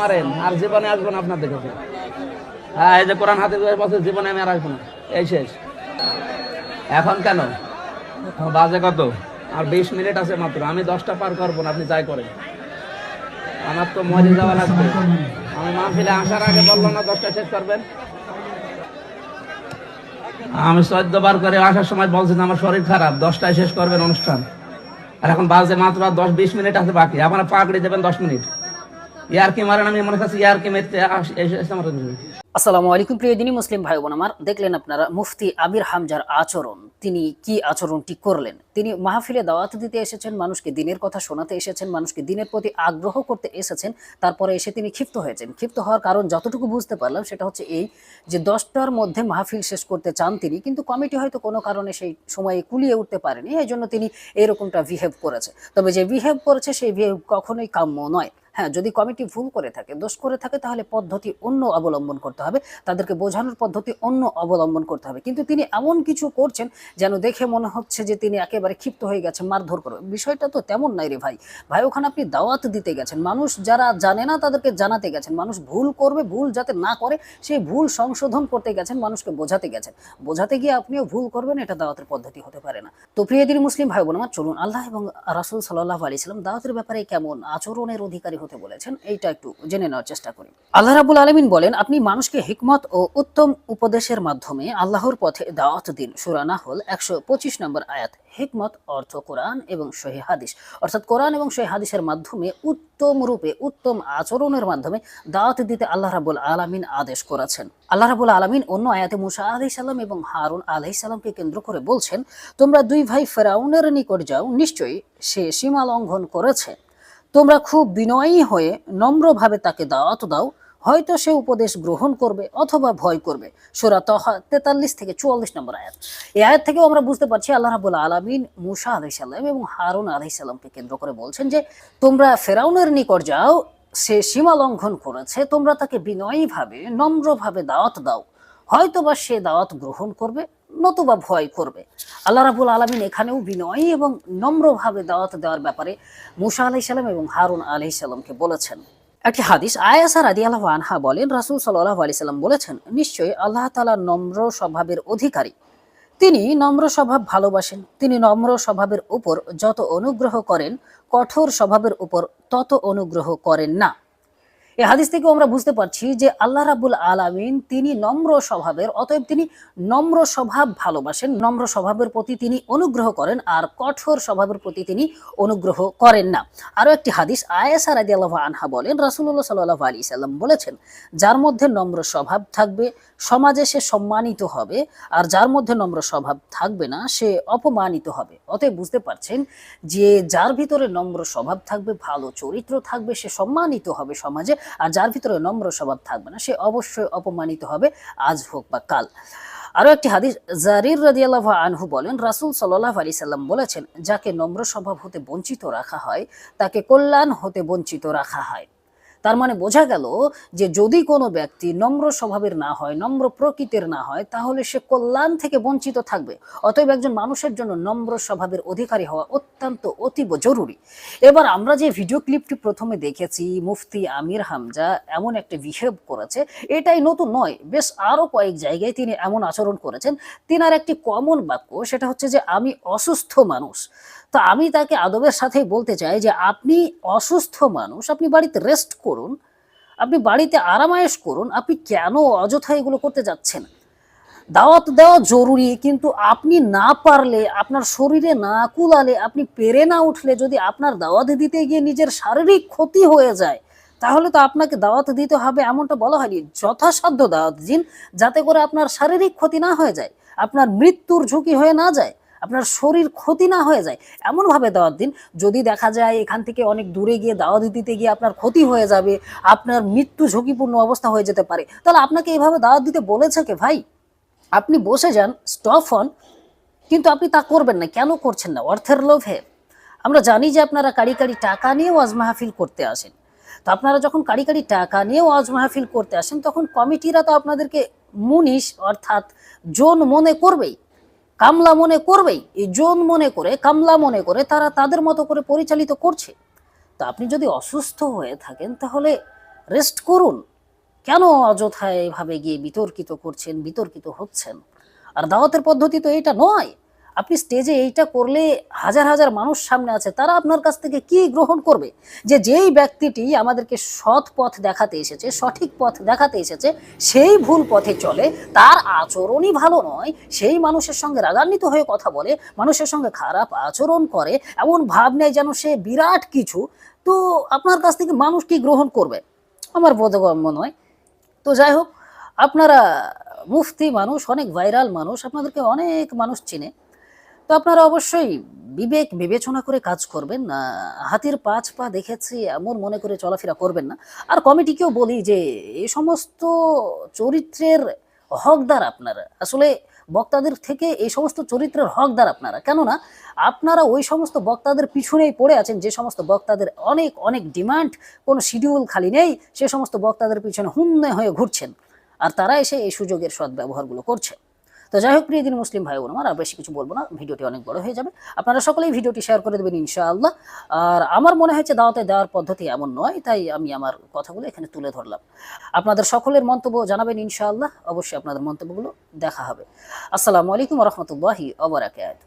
মারেন আর জীবনে আসব না হ্যাঁ এই যে কোরআন হাতে বছর জীবনে আমি আর আসব না। এই শেষ। এখন কেন? বাজে কত? আর বিশ মিনিট আছে মাত্র, আমি দশটা পার করব না, আপনি যাই করেন। আমার তো মরে যাওয়া লাগবে। আমি মাহফিলে আসার আগে বলল না, দশটা শেষ করবেন? আমি চোদ্দ বার করে আসার সময় বলছেন আমার শরীর খারাপ, দশটায় শেষ করবেন অনুষ্ঠান। আর এখন বাজে মাত্র দশ, বিশ মিনিট আছে বাকি। আমার পাকড়ি দেবেন দশ মিনিট। ইয়ার কি মারেন আমি মনে করছি ইয়ার কি মেরতে আসসালামু আলাইকুম, প্রিয় দিনী মুসলিম ভাই বোন আমার। দেখলেন আপনারা মুফতি আমির হামজার আচরণ। তিনি কি আচরণটি করলেন? তিনি মাহফিলে দাওয়াত দিতে এসেছেন, মানুষকে দিনের কথা শোনাতে এসেছেন, মানুষকে দিনের প্রতি আগ্রহ করতে এসেছেন, তারপরে এসে তিনি ক্ষিপ্ত হয়েছেন। ক্ষিপ্ত হওয়ার কারণ যতটুকু বুঝতে পারলাম সেটা হচ্ছে এই যে দশটার মধ্যে মাহফিল শেষ করতে চান তিনি, কিন্তু কমিটি হয়তো কোনো কারণে সেই সময়ে কুলিয়ে উঠতে পারেনি এই জন্য তিনি এরকমটা বিহেভ করেছে। তবে যে বিহেভ করেছে সেই বিহেভ কখনোই কাম্য নয়। হ্যাঁ যদি কমিটি ভুল করে থাকে, দোষ করে থাকে, তাহলে পদ্ধতি অন্য অবলম্বন করতে হবে। তাদেরকে বোঝানোর পদ্ধতি অন্য অবলম্বন করতে হবে। কিন্তু তিনি এমন কিছু করছেন যেন দেখে মনে হচ্ছে যে তিনি একেবারে ক্ষিপ্ত হয়ে গেছেন, মারধর করবে বিষয়টা তো তেমন নাই রে ভাই। ভাই, ওখানে আপনি দাওয়াত দিতে গেছেন। মানুষ যারা জানে না, তাদেরকে জানাতে গেছেন। মানুষ ভুল করবে, ভুল যাতে না করে, সেই ভুল সংশোধন করতে গেছেন, মানুষকে বোঝাতে গেছেন। বোঝাতে গিয়ে আপনিও ভুল করবেন, এটা দাওয়াতের পদ্ধতি হতে পারে না। তো প্রিয় দিন মুসলিম ভাই বোন আমার চলুন, আল্লাহ এবং রাসুল সাল্লাহ আলি সাল্লাম দাওয়াতের ব্যাপারে কেমন আচরণের অধিকারী হতে বলেছেন, এইটা একটু জেনে নেওয়ার চেষ্টা করি। আল্লাহ রাবুল আলমিন বলেন, আপনি মানুষকে হিকমত ও উত্তম উপদেশের মাধ্যমে আল্লাহর পথে দাওয়াত দিন। সুরানা হল একশো পঁচিশ নম্বর আয়াত, হিকমত অর্থ কোরআন এবং সহি হাদিস। অর্থাৎ কোরআন এবং সহি হাদিসের মাধ্যমে উত্তম রূপে, উত্তম আচরণের মাধ্যমে দাওয়াত দিতে আল্লাহ রাবুল আলমিন আদেশ করেছেন। আল্লাহ রাবুল আলমিন অন্য আয়াতে মুসা আলাহি সাল্লাম এবং হারুন আলাহি সাল্লামকে কেন্দ্র করে বলছেন, তোমরা দুই ভাই ফেরাউনের নিকট যাও, নিশ্চয়ই সে সীমা লঙ্ঘন করেছে। তোমরা খুব বিনয়ী হয়ে নম্রভাবে তাকে দাওয়াত দাও। হয়তো সে উপদেশ গ্রহণ করবে অথবা ভয় করবে। সুরা তহা তেতাল্লিশ থেকে চুয়াল্লিশ নম্বর আয়াত। এই আয়াত থেকেও আমরা বুঝতে পারছি আল্লাহ রাবুল আলমিন মুসা আলাইসাল্লাম এবং হারুন আলাইসাল্লামকে কেন্দ্র করে বলছেন যে, তোমরা ফেরাউনের নিকট যাও, সে সীমা লঙ্ঘন করেছে, তোমরা তাকে বিনয়ীভাবে, নম্রভাবে দাওয়াত দাও। হয়তোবা সে দাওয়াত গ্রহণ করবে নতুবা ভয় করবে। আল্লাহ রাবুল আলমিন এখানেও বিনয়ী এবং নম্রভাবে দাওয়াত দেওয়ার ব্যাপারে মুসা আলাইসাল্লাম এবং হারুন আলাইসাল্লামকে বলেছেন। একটি হাদিস আয়াসা রাদি আল্লাহ আনহা বলেন, রাসুল সাল্লাহ আলি সাল্লাম বলেছেন, নিশ্চয়ই আল্লাহ তালা নম্র স্বভাবের অধিকারী। তিনি নম্র স্বভাব ভালোবাসেন, তিনি নম্র স্বভাবের উপর যত অনুগ্রহ করেন, কঠোর স্বভাবের উপর তত অনুগ্রহ করেন না। এই হাদিস থেকে আমরা বুঝতে পারছি যে আল্লাহ রাবুল আলামিন তিনি নম্র স্বভাবের, অতএব তিনি নম্র স্বভাব ভালোবাসেন। নম্র স্বভাবের প্রতি তিনি অনুগ্রহ করেন আর কঠোর স্বভাবের প্রতি তিনি অনুগ্রহ করেন না। আরও একটি হাদিস আয়েসা রাদি আল্লাহ আনহা বলেন রাসুল্লাহ সাল্লাহ আলী সাল্লাম বলেছেন, যার মধ্যে নম্র স্বভাব থাকবে, সমাজে সে সম্মানিত হবে, আর যার মধ্যে নম্র স্বভাব থাকবে না, সে অপমানিত হবে। অতএব বুঝতে পারছেন যে যার ভিতরে নম্র স্বভাব থাকবে, ভালো চরিত্র থাকবে, সে সম্মানিত হবে সমাজে আর যার ভিতরে নম্র স্বভাব থাকবে না, সে অবশ্যই অপমানিত হবে, আজ হোক বা কাল। আরও একটি হাদিস, জারির রাজিয়াল্লাহ আনহু বলেন, রাসুল সাল্লাহ আলি সাল্লাম বলেছেন, যাকে নম্র স্বভাব হতে বঞ্চিত রাখা হয়, তাকে কল্যাণ হতে বঞ্চিত রাখা হয়। তার মানে বোঝা গেল যে যদি কোনো ব্যক্তি নম্র স্বভাবের না হয়, নম্র প্রকৃতির না হয়, তাহলে সে কল্যাণ থেকে বঞ্চিত থাকবে। অতএব একজন মানুষের জন্য নম্র স্বভাবের অধিকারী হওয়া অত্যন্ত অতীব জরুরি। এবার আমরা যে ভিডিও ক্লিপটি প্রথমে দেখেছি, মুফতি আমির হামজা এমন একটা বিহেভ করেছে, এটাই নতুন নয়, বেশ আরও কয়েক জায়গায় তিনি এমন আচরণ করেছেন। তিনার একটি কমন বাক্য, সেটা হচ্ছে যে, আমি অসুস্থ মানুষ। তো আমি তাকে আদবের সাথেই বলতে চাই যে, আপনি অসুস্থ মানুষ, আপনি বাড়িতে রেস্ট করুন আপনি বাড়িতে আরামায়েশ করুন, আপনি কেন অযথা এগুলো করতে যাচ্ছেন? দাওয়াত দেওয়া জরুরি, কিন্তু আপনি না পারলে, আপনার শরীরে না কুলালে, আপনি পেরে না উঠলে যদি আপনার দাওয়াত দিতে গিয়ে নিজের শারীরিক ক্ষতি হয়ে যায়, তাহলে তো আপনাকে দাওয়াত দিতে হবে এমনটা বলা হয়নি। যথাসাধ্য দাওয়াত দিন, যাতে করে আপনার শারীরিক ক্ষতি না হয়ে যায়, আপনার মৃত্যুর ঝুঁকি হয়ে না যায়। আপনার শরীর ক্ষতি না হয়ে যায়, এমনভাবে দাওয়াত দিন। যদি দেখা যায় এখান থেকে অনেক দূরে গিয়ে দাওয়াত দিতে গিয়ে আপনার ক্ষতি হয়ে যাবে, আপনার মৃত্যু ঝুঁকিপূর্ণ অবস্থা হয়ে যেতে পারে। তাহলে আপনাকে এইভাবে দাওয়াত দিতে বলেছে কে ভাই? আপনি বসে যান স্টপ হন কিন্তু আপনি তা করবেন না। কেন করছেন না? অর্থের লোভে। আমরা জানি যে আপনারা কারি কারি টাকা নিয়ে ওয়াজ মাহফিল করতে আসেন। তো আপনারা যখন কারি কারি টাকা নিয়ে ওয়াজ মাহফিল করতে আসেন, তখন কমিটিরা তো আপনাদেরকে মুনিশ অর্থাৎ জোন মনে করবেই। কামলা মনে করবেই, এই জোন মনে করে, কামলা মনে করে, তারা তাদের মতো করে পরিচালিত করছে। তো আপনি যদি অসুস্থ হয়ে থাকেন, তাহলে রেস্ট করুন। কেন অযথায় এভাবে গিয়ে বিতর্কিত করছেন, বিতর্কিত হচ্ছেন? আর দাওয়াতের পদ্ধতি তো এটা নয়। আপনি স্টেজে এইটা করলে হাজার হাজার মানুষ সামনে আছে, তারা আপনার কাছ থেকে কি গ্রহণ করবে? যে যেই ব্যক্তিটি আমাদেরকে সৎ পথ দেখাতে এসেছে, সঠিক পথ দেখাতে এসেছে, সেই ভুল পথে চলে, তার আচরণই ভালো নয়, সেই মানুষের সঙ্গে রাগান্বিত হয়ে কথা বলে, মানুষের সঙ্গে খারাপ আচরণ করে, এমন ভাব নেয় যেন সে বিরাট কিছু, তো আপনার কাছ থেকে মানুষ কি গ্রহণ করবে? আমার বোধগম্য নয়। তো যাই হোক, আপনারা মুফতি মানুষ, অনেক ভাইরাল মানুষ, আপনাদেরকে অনেক মানুষ চিনে। তো আপনারা অবশ্যই বিবেক বিবেচনা করে কাজ করবেন হাতির পাঁচ পা দেখেছি, এমন মনে করে চলাফেরা করবেন না। আর কমিটিকেও বলি যে, এই সমস্ত চরিত্রের হকদার আপনারা, আসলে বক্তাদের থেকে এই সমস্ত চরিত্রের হকদার আপনারা। কেননা, আপনারা ওই সমস্ত বক্তাদের পিছনেই পড়ে আছেন, যে সমস্ত বক্তাদের অনেক অনেক ডিমান্ড, কোনো শিডিউল খালি নেই, সে সমস্ত বক্তাদের পিছনে হুন্নে হয়ে ঘুরছেন। আর তারা এসে এই সুযোগের সদ্ব্যবহারগুলো করছে তো যাই হোক প্রিয় দিন মুসলিম ভাই বোন আমার, আর বেশি কিছু বলব না, ভিডিওটি অনেক বড় হয়ে যাবে। আপনারা সকলেই ভিডিওটি শেয়ার করে দেবেন, ইনশাআল্লাহ। আর আমার মনে হয়েছে দাওয়াতে দেওয়ার পদ্ধতি এমন নয়, তাই আমি আমার কথাগুলো এখানে তুলে ধরলাম। আপনাদের সকলের মন্তব্য জানাবেন, ইনশাআল্লাহ। অবশ্যই আপনাদের মন্তব্যগুলো দেখা হবে। আসসালামু আলাইকুম রহমতুল্লাহি অবরাকাত